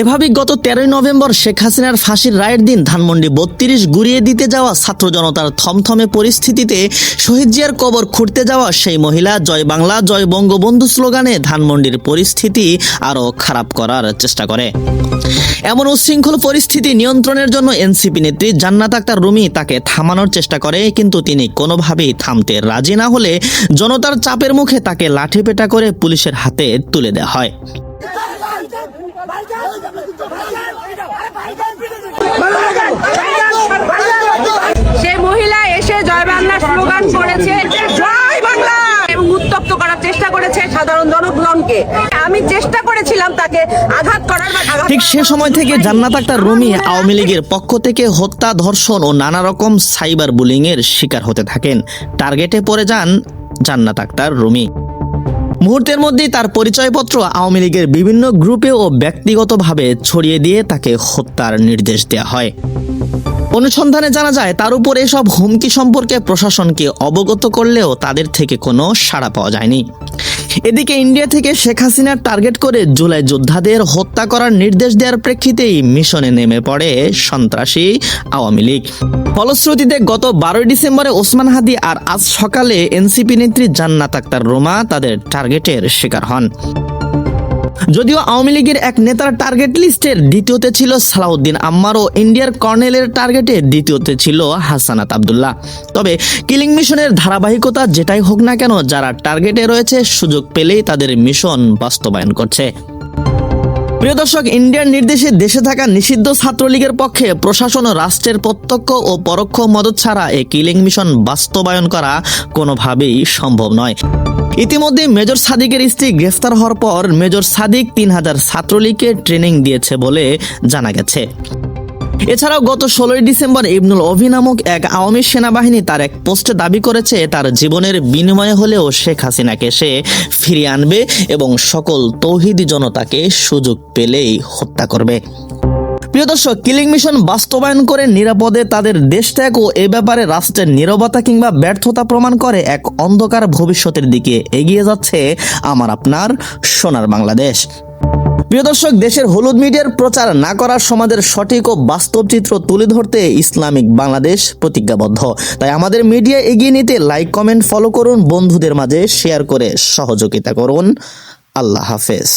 এভাবেই গত তেরোই নভেম্বর শেখ হাসিনার ফাঁসির রায়ের দিন ধানমন্ডি বত্রিশ গুড়িয়ে দিতে যাওয়া ছাত্র জনতার থমথমে পরিস্থিতিতে শহীদ জিয়ার কবর খুঁড়তে যাওয়া সেই মহিলা জয় বাংলা, জয় বঙ্গবন্ধু স্লোগানে ধানমন্ডির পরিস্থিতি আরও খারাপ করার চেষ্টা করে। এমন উচ্ছৃঙ্খল পরিস্থিতি নিয়ন্ত্রণের জন্য এনসিপি নেত্রী জান্নাত আক্তার রুমি তাকে থামানোর চেষ্টা করে, কিন্তু তিনি কোনোভাবেই থামতে রাজি না হলে জনতার চাপের মুখে তাকে লাঠিপেটা করে পুলিশের হাতে তুলে দেওয়া হয়। সেই মহিলা এসে জয় বাংলা স্লোগান করেছে জয় বাংলা! এবং উত্তপ্ত করার চেষ্টা করেছে সাধারণ জনগণকে। আমি চেষ্টা করেছিলাম তাকে আঘাত করার ঠিক সে সময় থেকে জান্নাত আক্তার রুমি আওয়ামী লীগের পক্ষ থেকে হত্যা ধর্ষণ ও নানা রকম সাইবার বুলিং এর শিকার হতে থাকেন। টার্গেটে পড়ে যান জান্নাত আক্তার রুমি। মুহূর্তের মধ্যেই তার পরিচয়পত্র আওয়ামী লীগের বিভিন্ন গ্রুপে ও ব্যক্তিগতভাবে ছড়িয়ে দিয়ে তাকে হত্যার নির্দেশ দেওয়া হয়। অনুসন্ধানে জানা যায়, তার উপর এসব হুমকি সম্পর্কে প্রশাসনকে অবগত করলেও তাদের থেকে কোনো সাড়া পাওয়া যায়নি। এদিকে ইন্ডিয়া থেকে শেখ হাসিনার টার্গেট করে জুলাই যোদ্ধাদের হত্যা করার নির্দেশ দেওয়ার প্রেক্ষিতেই মিশনে নেমে পড়ে সন্ত্রাসী আওয়ামী লীগ। ফলশ্রুতিতে গত বারোই ডিসেম্বরে ওসমান হাদি আর আজ সকালে এনসিপি নেত্রী জান্নাত আক্তার রোমা তাদের টার্গেটের শিকার হন। যদিও আওয়ামী লীগের এক নেতার টার্গেট লিস্টের দ্বিতীয়তে ছিল সালাউদ্দিন আম্মার ও ইন্ডিয়ার কর্নেলের টার্গেটে দ্বিতীয়তে ছিল হাসানাত আবদুল্লাহ। তবে কিলিং মিশনের ধারাবাহিকতা যেটাই হোক না কেন, যারা টার্গেটে রয়েছে, সুযোগ পেলেই তাদের মিশন বাস্তবায়ন করছে। প্রিয় দর্শক, ইন্ডিয়ার নির্দেশে দেশে থাকা নিষিদ্ধ ছাত্রলীগের পক্ষে প্রশাসন, রাষ্ট্রের প্রত্যক্ষ ও পরোক্ষ মদত ছাড়া এই কিলিং মিশন বাস্তবায়ন করা কোনোভাবেই সম্ভব নয়। ইতিমধ্যে মেজর সাদিকের স্ত্রী গ্রেফতার হওয়ার পর মেজর সাদিক তিন হাজার ছাত্রলীগকে ট্রেনিং দিয়েছে বলে জানা গেছে। এছাড়াও গত ষোলোই ডিসেম্বর ইবনুল অভি নামক এক আওয়ামী সেনাবাহিনী তার এক পোস্টে দাবি করেছে, তার জীবনের বিনিময়ে হলেও শেখ হাসিনাকে সে ফিরিয়ে আনবে এবং সকল তৌহিদি জনতাকে সুযোগ পেলেই হত্যা করবে। প্রিয় দর্শক কিলিং মিশন বাস্তবায়ন করে নিরাপদে তাদের দেশ ত্যাগ ও এ ব্যাপারে রাষ্ট্রের নীরবতা কিংবা ব্যর্থতা প্রমাণ করে এক অন্ধকার ভবিষ্যতের দিকে এগিয়ে যাচ্ছে আমার আপনার সোনার বাংলাদেশ। প্রিয় দর্শক, দেশের হলুদ মিডিয়ার প্রচার না করার সমাজের সঠিক ও বাস্তব চিত্র তুলে ধরতে ইসলামিক বাংলাদেশ প্রতিজ্ঞাবদ্ধ। তাই আমাদের মিডিয়া এগিয়ে নিতে লাইক, কমেন্ট, ফলো করুন, বন্ধুদের মাঝে শেয়ার করে সহযোগিতা করুন। আল্লাহ হাফেজ।